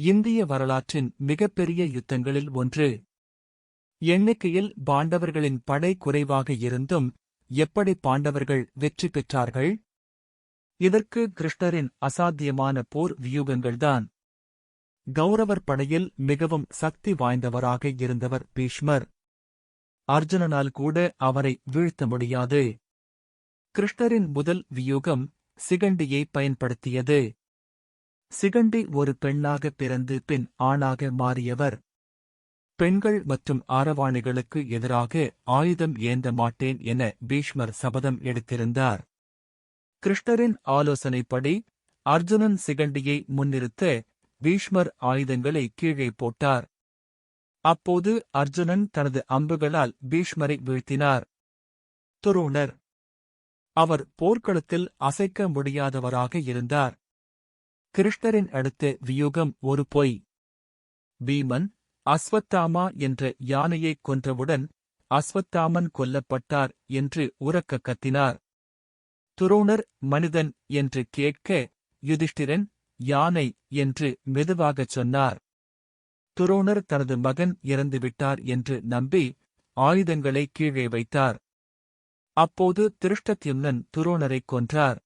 இந்திய வரலாற்றின் மிகப்பெரிய யுத்தங்களில் ஒன்று. எண்ணிக்கையில் பாண்டவர்களின் படை குறைவாக இருந்தும் எப்படி பாண்டவர்கள் வெற்றி பெற்றார்கள்? இதற்கு கிருஷ்ணரின் அசாத்தியமான போர் வியூகங்கள்தான் கௌரவர் படையில் மிகவும் சக்தி வாய்ந்தவராக இருந்தவர் பீஷ்மர். அர்ஜுனனால் கூட அவரை வீழ்த்த முடியாது. கிருஷ்ணரின் முதல் வியூகம் சிகண்டியை பயன்படுத்தியது. சிகண்டி ஒரு பெண்ணாக பிறந்து பின் ஆணாக மாறியவர். பெண்கள் மற்றும் ஆரவாணிகளுக்கு எதிராக ஆயுதம் ஏந்த மாட்டேன் என பீஷ்மர் சபதம் எடுத்திருந்தார். கிருஷ்ணரின் ஆலோசனைப்படி அர்ஜுனன் சிகண்டியை முன்னிறுத்த பீஷ்மர் ஆயுதங்களை கீழே போட்டார். அப்போது அர்ஜுனன் தனது அம்புகளால் பீஷ்மரை வீழ்த்தினார். துரோணர். அவர் போர்க்களத்தில் அசைக்க முடியாதவராக இருந்தார். கிருஷ்ணரின் அடுத்த வியூகம் ஒரு பொய். பீமன் அஸ்வத்தாமா என்ற யானையைக் கொன்றவுடன் அஸ்வத்தாமன் கொல்லப்பட்டார் என்று உறக்க கத்தினார். துரோணர் மனிதன் என்று கேட்க யுதிஷ்டிரன் யானை என்று மெதுவாகச் சொன்னார். துரோணர் தனது மகன் இறந்துவிட்டார் என்று நம்பி ஆயுதங்களை கீழே வைத்தார். அப்போது திருஷ்டத்யும்னன் துரோணரைக் கொன்றார்.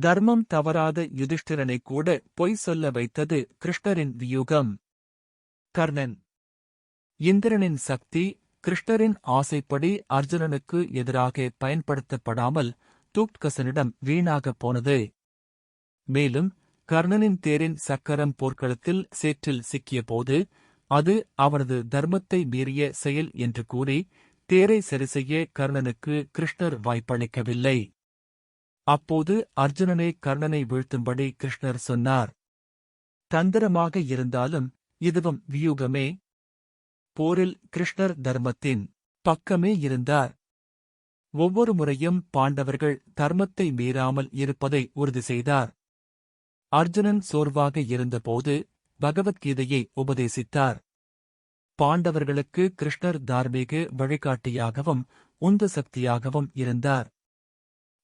தர்மம் தவறாத யுதிஷ்டிரனை கூட பொய் சொல்ல வைத்தது கிருஷ்ணரின் வியூகம். கர்ணன். இந்திரனின் சக்தி கிருஷ்ணரின் ஆசைப்படி அர்ஜுனனுக்கு எதிராக பயன்படுத்தப்படாமல் தூப்கசனிடம் வீணாகப் போனது. மேலும் கர்ணனின் தேரின் சக்கரம் போர்க்களத்தில் சேற்றில் சிக்கியபோது அது அவனது தர்மத்தை மீறிய செயல் என்று கூறி தேரை சரிசெய்ய கர்ணனுக்கு கிருஷ்ணர் வாய்ப்பளிக்கவில்லை. அப்போது அர்ஜுனனே கர்ணனை வீழ்த்தும்படி கிருஷ்ணர் சொன்னார். தந்திரமாக இருந்தாலும் இதுவும் வியூகமே. போரில் கிருஷ்ணர் தர்மத்தின் பக்கமே இருந்தார். ஒவ்வொரு முறையும் பாண்டவர்கள் தர்மத்தை மீறாமல் இருப்பதை உறுதி செய்தார். அர்ஜுனன் சோர்வாக இருந்தபோது பகவத்கீதையை உபதேசித்தார். பாண்டவர்களுக்கு கிருஷ்ணர் தார்மீக வழிகாட்டியாகவும் உந்து சக்தியாகவும் இருந்தார்.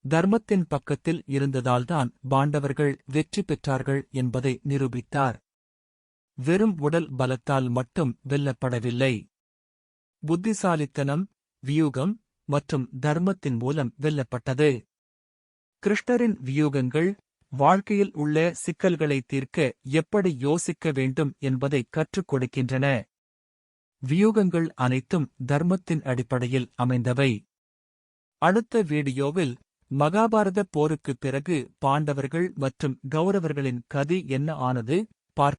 தர்மத்தின் பக்கத்தில் இருந்ததால்தான் பாண்டவர்கள் வெற்றி பெற்றார்கள் என்பதை நிரூபித்தார். வெறும் உடல் பலத்தால் மட்டும் வெல்லப்படவில்லை. புத்திசாலித்தனம் வியூகம் மற்றும் தர்மத்தின் மூலம் வெல்லப்பட்டது. கிருஷ்ணரின் வியூகங்கள் வாழ்க்கையில் உள்ள சிக்கல்களை தீர்க்க எப்படி யோசிக்க வேண்டும் என்பதை கற்றுக் கொடுக்கின்றன. வியூகங்கள் அனைத்தும் தர்மத்தின் அடிப்படையில் அமைந்தவை. அடுத்த வீடியோவில் மகாபாரத போருக்குப் பிறகு பாண்டவர்கள் மற்றும் கௌரவர்களின் கதி என்ன ஆனது?